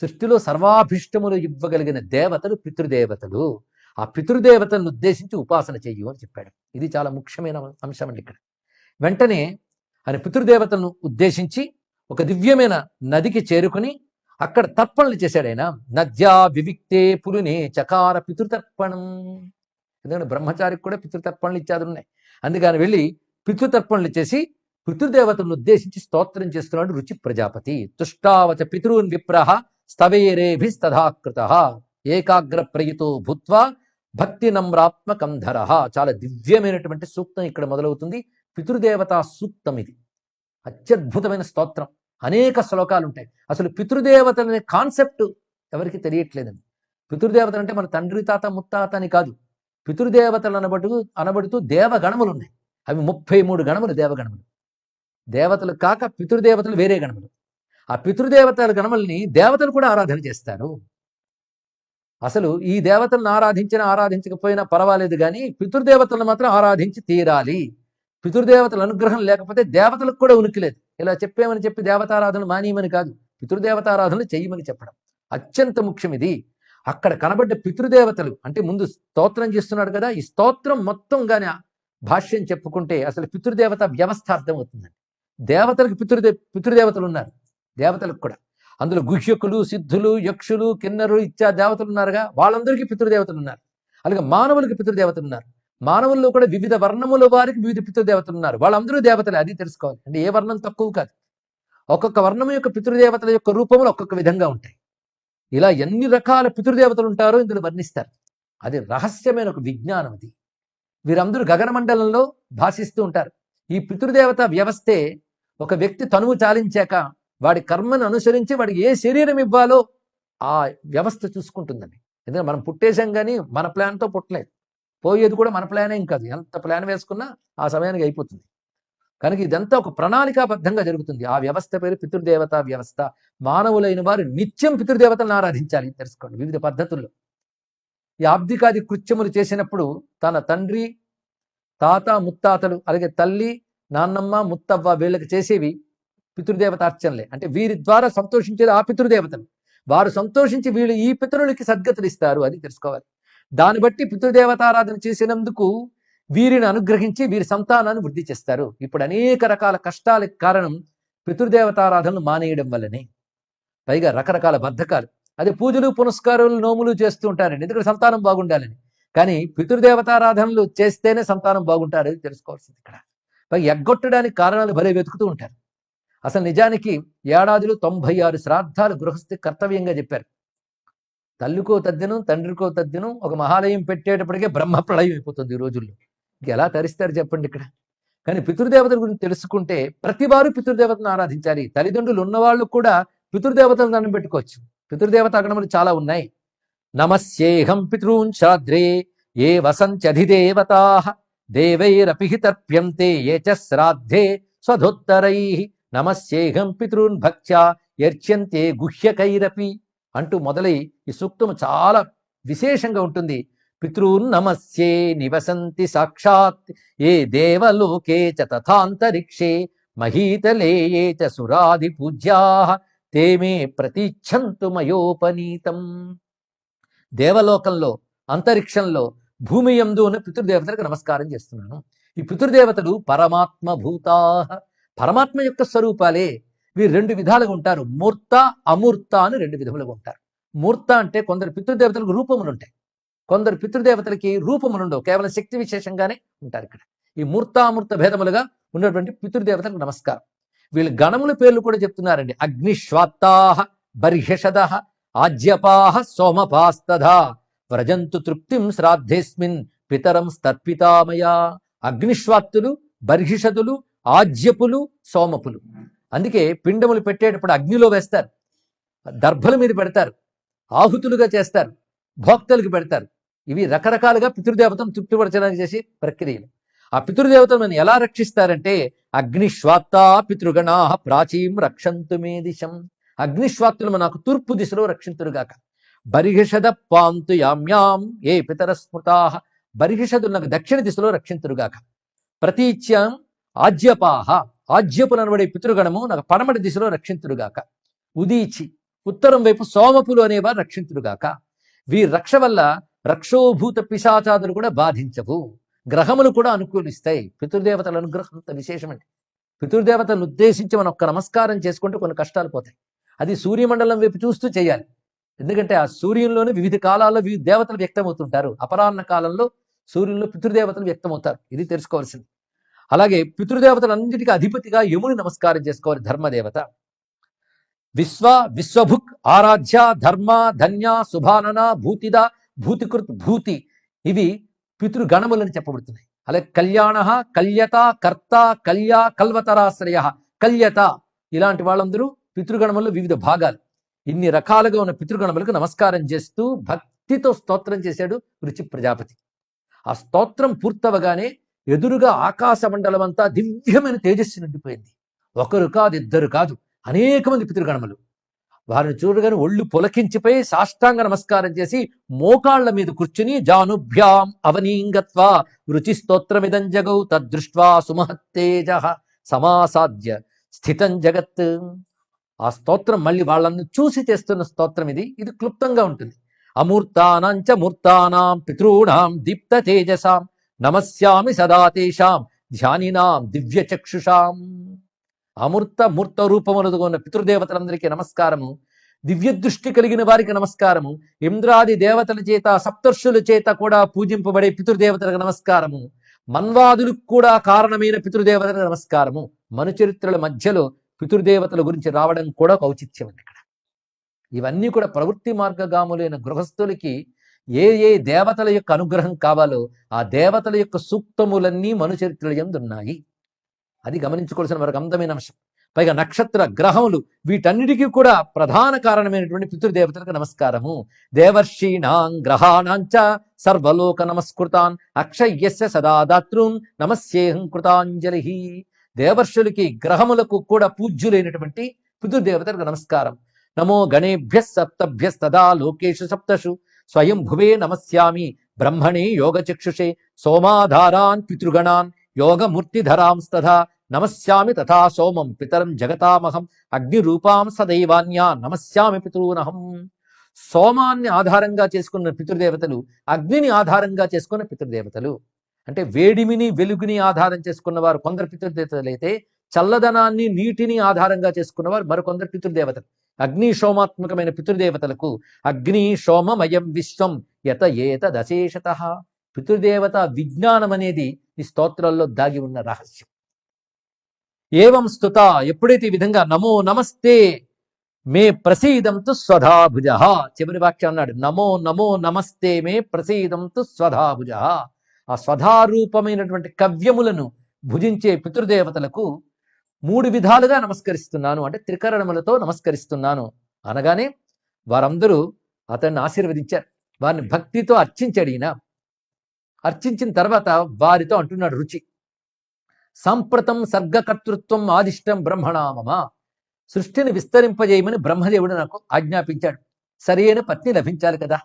సృష్టిలో సర్వాభిష్టములు ఇవ్వగలిగిన దేవతలు పితృదేవతలు. ఆ పితృదేవతలను ఉద్దేశించి ఉపాసన చెయ్యు అని చెప్పాడు. ఇది చాలా ముఖ్యమైన అంశం అండి ఇక్కడ. వెంటనే ఆయన పితృదేవతలను ఉద్దేశించి ఒక దివ్యమైన నదికి చేరుకుని అక్కడ తర్పణలు చేశాడు ఆయన. నద్యా వివిక్తే పులునే చకార పితృతర్పణం. ఎందుకంటే బ్రహ్మచారికి కూడా పితృతర్పణలు ఇత్యాది ఉన్నాయి అందుకని వెళ్ళి పితృతర్పణలు చేసి పితృదేవతలను ఉద్దేశించి స్తోత్రం చేస్తున్నాడు రుచి ప్రజాపతి. తుష్టావచ పితృన్ విప్రహ స్తవేరేభిస్తథాకృత ఏకాగ్ర ప్రయుతో భూత్వ భక్తి నమ్రాత్మకం ధర. చాలా దివ్యమైనటువంటి సూక్తం ఇక్కడ మొదలవుతుంది. పితృదేవతా సూక్తం ఇది. అత్యద్భుతమైన స్తోత్రం. అనేక శ్లోకాలు ఉంటాయి అసలు పితృదేవతలు అనే కాన్సెప్ట్ ఎవరికి తెలియట్లేదండి. పితృదేవతలు అంటే మన తండ్రి తాత ముత్తాత అని కాదు. పితృదేవతలు అనబడు అనబడుతూ దేవగణములు ఉన్నాయి అవి ముప్పై మూడు గణములు దేవగణములు. దేవతలు కాక పితృదేవతలు వేరే గణములు. ఆ పితృదేవతల గణముల్ని దేవతలు కూడా ఆరాధన చేస్తారు. అసలు ఈ దేవతలను ఆరాధించినా ఆరాధించకపోయినా పర్వాలేదు కానీ పితృదేవతలను మాత్రం ఆరాధించి తీరాలి. పితృదేవతల అనుగ్రహం లేకపోతే దేవతలకు కూడా ఉనికి లేదు. ఇలా చెప్పేమని చెప్పి దేవతారాధనలు మానేయమని కాదు పితృదేవతారాధనలు చెయ్యమని చెప్పడం అత్యంత ముఖ్యం ఇది. అక్కడ కనబడ్డ పితృదేవతలు అంటే ముందు స్తోత్రం చేస్తున్నాడు కదా ఈ స్తోత్రం మొత్తం గాని భాష్యం చెప్పుకుంటే అసలు పితృదేవత వ్యవస్థ అర్థమవుతుందండి. దేవతలకు పితృదే పితృదేవతలు ఉన్నారు. దేవతలకు కూడా. అందులో గుహ్యకులు సిద్ధులు యక్షులు కిన్నరులు ఇత్యా దేవతలు ఉన్నారుగా. వాళ్ళందరికీ పితృదేవతలు ఉన్నారు. అలాగే మానవులకి పితృదేవతలు ఉన్నారు. మానవుల్లో కూడా వివిధ వర్ణముల వారికి వివిధ పితృదేవతలు ఉన్నారు. వాళ్ళందరూ దేవతలే అది తెలుసుకోవాలి. అంటే ఏ వర్ణం తక్కువ కాదు. ఒక్కొక్క వర్ణం యొక్క పితృదేవతల యొక్క రూపములు ఒక్కొక్క విధంగా ఉంటాయి. ఇలా ఎన్ని రకాల పితృదేవతలు ఉంటారో ఇందులో వర్ణిస్తారు. అది రహస్యమైన ఒక విజ్ఞానం అది. వీరందరూ గగనమండలంలో భాషిస్తూ ఉంటారు. ఈ పితృదేవత వ్యవస్థే ఒక వ్యక్తి తనువు చాలించాక వాడి కర్మను అనుసరించి వాడికి ఏ శరీరం ఇవ్వాలో ఆ వ్యవస్థ చూసుకుంటుందండి. ఎందుకంటే మనం పుట్టేశాం కానీ మన ప్లాన్తో పుట్టలేదు. పోయేది కూడా మన ప్లాన్ ఏం కాదు. ఎంత ప్లాన్ వేసుకున్నా ఆ సమయానికి అయిపోతుంది. కనుక ఇదంతా ఒక ప్రణాళికాబద్ధంగా జరుగుతుంది. ఆ వ్యవస్థ పేరు పితృదేవత వ్యవస్థ. మానవులైన వారు నిత్యం పితృదేవతలను ఆరాధించాలి. తెలుసుకోండి. వివిధ పద్ధతుల్లో. ఈ ఆబ్దికాది కృత్యములు చేసినప్పుడు తన తండ్రి తాత ముత్తాతలు అలాగే తల్లి నాన్నమ్మ ముత్తవ్వ వీళ్ళకి చేసేవి పితృదేవత అర్చనలే. అంటే వీరి ద్వారా సంతోషించేది ఆ పితృదేవతలు. వారు సంతోషించి వీళ్ళు ఈ పితరులకి సద్గతులు ఇస్తారు అది తెలుసుకోవాలి. దాన్ని బట్టి పితృదేవతారాధన చేసినందుకు వీరిని అనుగ్రహించి వీరి సంతానాన్ని వృద్ధి చేస్తారు. ఇప్పుడు అనేక రకాల కష్టాలకు కారణం పితృదేవతారాధనలు మానేయడం వల్లనే. పైగా రకరకాల బద్ధకాలు. అదే పూజలు పునస్కారాలు నోములు చేస్తూ ఉంటారండి. ఎందుకంటే సంతానం బాగుండాలని. కానీ పితృదేవతారాధనలు చేస్తేనే సంతానం బాగుంటారు అది తెలుసుకోవాల్సింది ఇక్కడ. పైగా ఎగ్గొట్టడానికి కారణాలు భలే వెతుకుతూ ఉంటారు. అసలు నిజానికి ఏడాదిలో తొంభై ఆరు శ్రాద్ధాలు గృహస్థి కర్తవ్యంగా చెప్పారు. తల్లికో తద్దినం తండ్రికో తద్దినం ఒక మహాలయం పెట్టేటప్పటికే బ్రహ్మ ప్రళయం అయిపోతుంది ఈ రోజుల్లో. ఇంక ఎలా తరిస్తారు చెప్పండి ఇక్కడ? కానీ పితృదేవతల గురించి తెలుసుకుంటే ప్రతి వారు పితృదేవతను ఆరాధించాలి. తల్లిదండ్రులు ఉన్నవాళ్ళు కూడా పితృదేవతలు దండం పెట్టుకోవచ్చు. పితృదేవత అగణములు చాలా ఉన్నాయి. నమస్యేహం పితృన్ శ్రాద్రే ఏ వసంత్యధిదేవతా దేవైరపి తర్ప్యంతే ఏ చ శ్రాద్ధే స్వధోత్తరై నమస్యేహం పితృన్ భక్త్యా యర్చ్యంతే గుహ్యకైరపి అంటూ మొదలై ఈ సూక్తము చాలా విశేషంగా ఉంటుంది. పితృన్ నమస్యే నివసంతి సాక్షాత్ ఏ దేవలోకే చ తథాంతరిక్షే మహీతలే ఏ చ సురాది పూజ్యా తేమే ప్రతీచ్ఛంతు మయోపనీతం. దేవలోకంలో అంతరిక్షంలో భూమి యందు ఉన్న పితృదేవతలకు నమస్కారం చేస్తున్నాను. ఈ పితృదేవతలు పరమాత్మ భూతా పరమాత్మ యొక్క స్వరూపాలే వీరు రెండు విధాలుగా ఉంటారు. మూర్త అమూర్త అని రెండు విధములుగా ఉంటారు. మూర్త అంటే కొందరు పితృదేవతలకు రూపములు ఉంటాయి. కొందరు పితృదేవతలకి రూపములు ఉండవు. కేవలం శక్తి విశేషంగానే ఉంటారు ఇక్కడ. ఈ మూర్తామూర్త భేదములుగా ఉన్నటువంటి పితృదేవతలకు నమస్కారం. వీళ్ళు గణముల పేర్లు కూడా చెప్తున్నారండి. అగ్నిశ్వాత్తాహ బర్హషద ఆజ్యపాహ సోమపాస్తధ వ్రజంతు తృప్తిం శ్రాద్ధేస్మిన్ పితరం స్తర్పితామయ. అగ్నిశ్వాత్తులు బర్హిషదులు ఆజ్యపులు సోమపులు. అందుకే పిండములు పెట్టేటప్పుడు అగ్నిలో వేస్తారు. దర్భల మీద పెడతారు. ఆహుతులుగా చేస్తారు. భోక్తలకు పెడతారు. ఇవి రకరకాలుగా పితృదేవతను తృప్తిపరచడానికి చేసే ప్రక్రియలు. ఆ పితృదేవతను ఎలా రక్షిస్తారంటే అగ్నిశ్వాత్తా పితృగణా ప్రాచీం రక్షంతు మే దిశం. అగ్నిశ్వాత్తులు నాకు తూర్పు దిశలో రక్షింతురుగాక. బరిహిషద పాంతు యామ్యాం ఏ పితర స్మృతా బరిహిషదు నాకు దక్షిణ దిశలో రక్షింతురుగాక. ప్రతీచ్యాం ఆజ్యపాహ ఆజ్యపు అనబడే పితృగణము నాకు పడమటి దిశలో రక్షింతురుగాక ఉదీచి ఉత్తరం వైపు సోమపులు అనేవారు రక్షించుడుగాక. వీరి రక్ష వల్ల రక్షోభూత పిశాచాదులు కూడా బాధించవు. గ్రహములు కూడా అనుకూలిస్తాయి. పితృదేవతల అనుగ్రహం అంత విశేషమండి. పితృదేవతలను ఉద్దేశించి మనం ఒక్క నమస్కారం చేసుకుంటే కొన్ని కష్టాలు పోతాయి. అది సూర్యమండలం వైపు చూస్తూ చేయాలి. ఎందుకంటే ఆ సూర్యుల్లోనే వివిధ కాలాల్లో వివిధ దేవతలు వ్యక్తమవుతుంటారు. అపరాహ్న కాలంలో సూర్యుల్లో పితృదేవతలు వ్యక్తమవుతారు. ఇది తెలుసుకోవాల్సింది. అలాగే పితృదేవతలన్నిటికీ అధిపతిగా యముని నమస్కారం చేసుకోవాలి ధర్మదేవత. విశ్వ విశ్వభుక్ ఆరాధ్య ధర్మ ధన్య శుభానన భూతిద భూతికృత్ భూతి ఇవి పితృగణములని చెప్పబడుతున్నాయి. అలాగే కళ్యాణ కల్యత కర్త కల్య కల్వతరాశ్రయ కల్యత ఇలాంటి వాళ్ళందరూ పితృగణములు వివిధ భాగాలు. ఇన్ని రకాలుగా ఉన్న పితృగణములకు నమస్కారం చేస్తూ భక్తితో స్తోత్రం చేశాడు రుచి ప్రజాపతి. ఆ స్తోత్రం పూర్తవగానే ఎదురుగా ఆకాశ మండలం అంతా దివ్యమైన తేజస్సు నిండిపోయింది. ఒకరు కాదు ఇద్దరు కాదు అనేక మంది పితృగణములు. వారిని చూడగానే ఒళ్ళు పులకించిపోయి సాష్టాంగ నమస్కారం చేసి మోకాళ్ళ మీద కూర్చుని జానుభ్యాం అవనీంగత్వ రుచి స్తోత్రమిదం జగౌ తద్దృష్ట్వా సుమహత్తేజ సమాసాధ్య స్థితం జగత్. ఆ స్తోత్రం మళ్ళీ వాళ్ళని చూసి చేస్తున్న స్తోత్రం ఇది. ఇది క్లుప్తంగా ఉంటుంది. అమూర్తానాం చ మూర్తానాం పితృణాం దీప్త తేజసాం నమస్యామి సదా తేషాం ధ్యానినాం దివ్య చక్షుషాం అమూర్త మూర్త రూపములతో ఉన్న పితృదేవతలందరికీ నమస్కారము. దివ్య దృష్టి కలిగిన వారికి నమస్కారము. ఇంద్రాది దేవతల చేత సప్తర్షుల చేత కూడా పూజింపబడే పితృదేవతలకు నమస్కారము. మన్వాదులకు కూడా కారణమైన పితృదేవతలకు నమస్కారము. మనుచరిత్రల మధ్యలో పితృదేవతల గురించి రావడం కూడా ఒక ఔచిత్యం ఇక్కడ ఇవన్నీ కూడా ప్రవృత్తి మార్గగాములైన గృహస్థులకి ఏ ఏ దేవతల యొక్క అనుగ్రహం కావాలో ఆ దేవతల యొక్క సూక్తములన్నీ మనుచరిత్రల ఎందున్నాయి అది గమనించుకోవాల్సిన మరొక అందమైన అంశం. పైగా నక్షత్ర గ్రహములు వీటన్నిటికీ కూడా ప్రధాన కారణమైనటువంటి పితృదేవతలకు నమస్కారము. దేవర్షీణాం గ్రహాణాంచ సర్వలోక నమస్కృతాన్ అక్షయ్యస్య సదా నమస్యేహం కృతాంజలి. దేవర్షులకి గ్రహములకు కూడా పూజ్యులైనటువంటి పితృదేవతలకు నమస్కారం. నమో గణేభ్య సప్తభ్యస్తదా లోకేషు సప్తషు స్వయం భువే నమస్యామి. బ్రహ్మణే యోగచక్షుషే. సోమాధారాన్ పితృగణాన్. యోగమూర్తిధరాంస్తథా. నమస్యామి తథా సోమం పితరం జగతామహం. అగ్నిరూపాం సదైవాన్యా. నమస్యామి పితృనహం. సోమాన్ని ఆధారంగా చేసుకున్న పితృదేవతలు అగ్నిని ఆధారంగా చేసుకున్న పితృదేవతలు. అంటే వేడిమిని వెలుగుని ఆధారం చేసుకున్న వారు కొందరు పితృదేవతలు అయితే చల్లదనాన్ని నీటిని ఆధారంగా చేసుకున్నవారు మరికొందరు పితృదేవతలు. అగ్నిశోమాత్మకమైన పితృదేవతలకు అగ్ని సోమమయం విశ్వం యత ఏత దశేషత పితృదేవత విజ్ఞానం అనేది ఈ స్తోత్రాల్లో దాగి ఉన్న రహస్యం. ఏవం స్తుత ఎప్పుడైతే ఈ విధంగా నమో నమస్తే మే ప్రసీదంతు స్వధాభుజ. చివరి వాక్యం అన్నాడు నమో నమో నమస్తే మే ప్రసీదంతు స్వధాభుజ. ఆ స్వధారూపమైనటువంటి కవ్యములను భుజించే పితృదేవతలకు మూడు విధాలుగా నమస్కరిస్తున్నాను. అంటే త్రికరణములతో నమస్కరిస్తున్నాను. అనగానే వారందరూ అతన్ని ఆశీర్వదించారు. వారిని భక్తితో అర్చించాడు ఈయన. అర్చించిన తర్వాత వారితో అంటున్నాడు రుచి. సంప్రతం సర్గకర్తృత్వం ఆదిష్టం బ్రహ్మణామమ. సృష్టిని విస్తరింపజేయమని బ్రహ్మదేవుడు నాకు ఆజ్ఞాపించాడు. సరైన పత్ని లభించాలి కదా.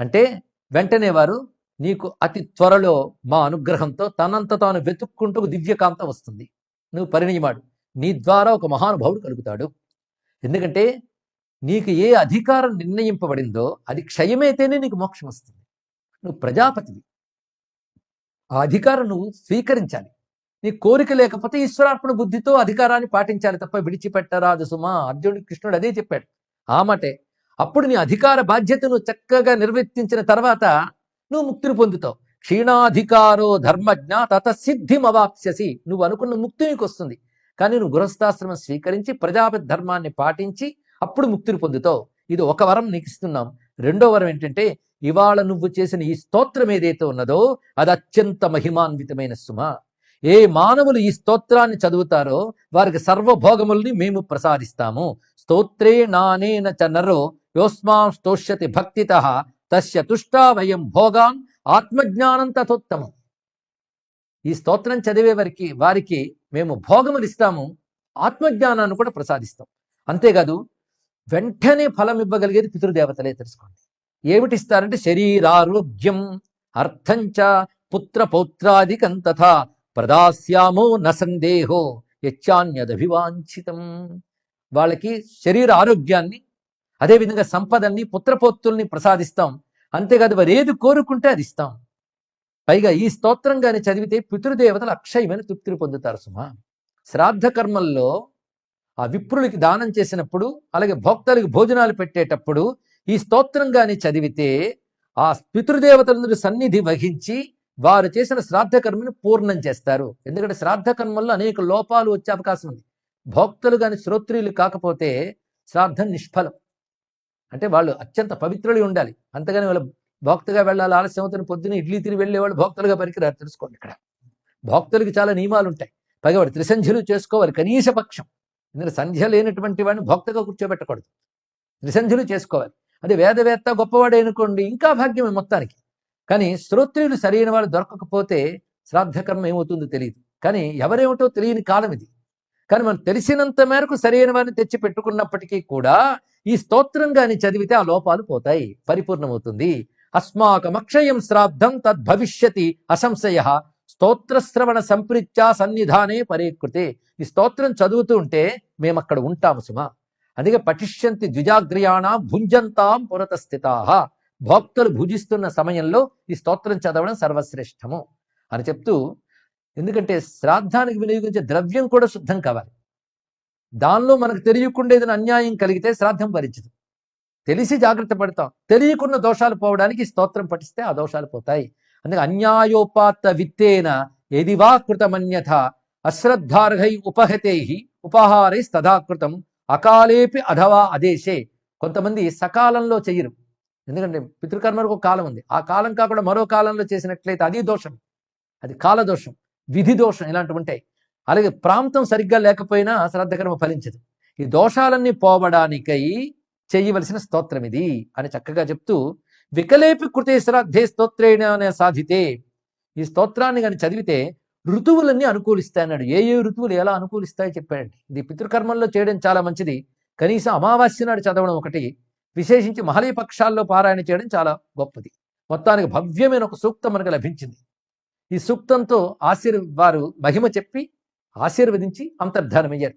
అంటే వెంటనే వారు నీకు అతి త్వరలో మా అనుగ్రహంతో తనంత తాను వెతుక్కుంటూ దివ్యకాంతం వస్తుంది. నువ్వు పరిణయమాడు. నీ ద్వారా ఒక మహానుభావుడు కలుగుతాడు. ఎందుకంటే నీకు ఏ అధికారం నిర్ణయింపబడిందో అది క్షయమైతేనే నీకు మోక్షం వస్తుంది. నువ్వు ప్రజాపతివి. ఆ అధికారం నువ్వు స్వీకరించాలి. నీ కోరిక లేకపోతే ఈశ్వరార్పణ బుద్ధితో అధికారాన్ని పాటించాలి తప్ప విడిచిపెట్టరాదు సుమా. అర్జునుడు కృష్ణుడు అదే చెప్పాడు. ఆ మాటే. అప్పుడు నీ అధికార బాధ్యతను చక్కగా నిర్వర్తించిన తర్వాత నువ్వు ముక్తిని పొందుతావు. క్షీణాధికారో ధర్మజ్ఞ తత సిద్ధిమవాప్స్యసి. నువ్వు అనుకున్న ముక్తి నీకు వస్తుంది కానీ నువ్వు గృహస్థాశ్రమం స్వీకరించి ప్రజాపతి ధర్మాన్ని పాటించి అప్పుడు ముక్తిని పొందుతావు. ఇది ఒక వరం నీకు ఇస్తున్నాం రెండో వరం ఏంటంటే ఇవాళ నువ్వు చేసిన ఈ స్తోత్రం ఏదైతే ఉన్నదో అది అత్యంత మహిమాన్వితమైన సుమ. ఏ మానవులు ఈ స్తోత్రాన్ని చదువుతారో వారికి సర్వభోగముల్ని మేము ప్రసాదిస్తాము. స్తోత్రే నానేన చ నరో యోస్మాం స్తోష్యతి భక్తిత తస్య తుష్టా వయం భోగాన్ ఆత్మజ్ఞానం తథోత్తమం. ఈ స్తోత్రం చదివే వారికి వారికి మేము భోగములు ఇస్తాము ఆత్మజ్ఞానాన్ని కూడా ప్రసాదిస్తాం. అంతేకాదు వెంటనే ఫలం ఇవ్వగలిగేది పితృదేవతలే తెలుసుకోండి. ఏమిటి ఇస్తారంటే శరీరారోగ్యం అర్థంచ పుత్ర పౌత్రాదికం తథా ప్రదాస్యామో న సందేహో యచ్చాన్యదభివాంఛితం. వాళ్ళకి శరీర ఆరోగ్యాన్ని అదేవిధంగా సంపదల్ని పుత్రపోత్తుల్ని ప్రసాదిస్తాం. అంతేకాదు వారు ఏది కోరుకుంటే అది ఇస్తాం. పైగా ఈ స్తోత్రం కానీ చదివితే పితృదేవతలు అక్షయమైన తృప్తిని పొందుతారు సుమా. శ్రాద్ధ కర్మల్లో ఆ విప్రులకి దానం చేసినప్పుడు అలాగే భోక్తలకు భోజనాలు పెట్టేటప్పుడు ఈ స్తోత్రం కానీ చదివితే ఆ పితృదేవతలందరూ సన్నిధి వహించి వారు చేసిన శ్రాద్ధకర్మని పూర్ణం చేస్తారు. ఎందుకంటే శ్రాద్ధ కర్మల్లో అనేక లోపాలు వచ్చే అవకాశం ఉంది. భోక్తలు కానీ శ్రోత్రియులు కాకపోతే శ్రాద్ధం నిష్ఫలం. అంటే వాళ్ళు అత్యంత పవిత్రులు ఉండాలి. అంతగాని వాళ్ళ భోక్తగా వెళ్ళాలి ఆలస్యం అవుతున్న పొద్దున ఇడ్లీ తిని వెళ్ళేవాళ్ళు భోక్తలుగా పనికిరారు తెలుసుకోండి ఇక్కడ. భోక్తులకి చాలా నియమాలు ఉంటాయి. పైగా వాడు త్రిసంధ్యులు చేసుకోవాలి కనీస పక్షం. ఎందుకంటే సంధ్య లేనటువంటి వాడిని భోక్తగా కూర్చోబెట్టకూడదు. త్రిసంధ్యులు చేసుకోవాలి. అదే వేదవేత్త గొప్పవాడే అనుకోండి ఇంకా భాగ్యమే మొత్తానికి. కానీ శ్రోత్రియులు సరైన వాళ్ళు దొరకకపోతే శ్రాద్ధకర్మ ఏమవుతుందో తెలియదు కానీ ఎవరేమిటో తెలియని కాలం ఇది కానీ మనం తెలిసినంత మేరకు సరైన వారిని తెచ్చి పెట్టుకున్నప్పటికీ కూడా ఈ స్తోత్రం గాని చదివితే ఆ లోపాలు పోతాయి పరిపూర్ణమవుతుంది. అస్మాకమక్షయం శ్రాద్ధం తద్భవిష్యతి అసంశయ. స్తోత్రశ్రవణ సంప్రీత్యా సన్నిధానే పరీకృతే. ఈ స్తోత్రం చదువుతూ ఉంటే మేము అక్కడ ఉంటాము సుమా. అందుకే పఠిష్యంతి ద్విజాగ్రయాణ భుంజంతాం పురత స్థితా భోక్తలు భుజిస్తున్న సమయంలో ఈ స్తోత్రం చదవడం సర్వశ్రేష్టము అని చెప్తూ ఎందుకంటే శ్రాద్ధానికి వినియోగించే ద్రవ్యం కూడా శుద్ధం కావాలి. దానిలో మనకు తెలియకుండా ఏదైనా అన్యాయం కలిగితే శ్రాద్ధం భరించదు. తెలిసి జాగ్రత్త పడతాం. తెలియకున్న దోషాలు పోవడానికి స్తోత్రం పఠిస్తే ఆ దోషాలు పోతాయి. అందుకే అన్యాయోపాత్త విత్తేన ఎదివా కృతమన్యథ అశ్రద్ధార్హై ఉపహతై ఉపహారై తదాకృతం అకాలేపి అధవా అదేశే. కొంతమంది సకాలంలో చెయ్యరు ఎందుకంటే పితృకర్మలకు ఒక కాలం ఉంది. ఆ కాలం కాకుండా మరో కాలంలో చేసినట్లయితే అది దోషం. అది కాలదోషం. విధి దోషం ఇలాంటివి ఉంటాయి. అలాగే ప్రాంతం సరిగ్గా లేకపోయినా శ్రద్ధకర్మ ఫలించదు. ఈ దోషాలన్నీ పోవడానికై చేయవలసిన స్తోత్రం ఇది అని చక్కగా చెప్తూ వికలేపి కృతే శ్రద్ధే స్తోత్రేణ సాధితే ఈ స్తోత్రాన్ని కానీ చదివితే ఋతువులన్నీ అనుకూలిస్తాయన్నాడు ఏ ఏ ఋతువులు ఎలా అనుకూలిస్తాయో చెప్పాడండి. ఇది పితృకర్మల్లో చేయడం చాలా మంచిది. కనీసం అమావాస్య నాడు చదవడం ఒకటి విశేషించి మహలీ పక్షాల్లో పారాయణ చేయడం చాలా గొప్పది. మొత్తానికి భవ్యమైన ఒక సూక్తం మనకు లభించింది. ఈ సూక్తంతో ఆశీర్ వారు మహిమ చెప్పి ఆశీర్వదించి అంతర్ధానమయ్యారు.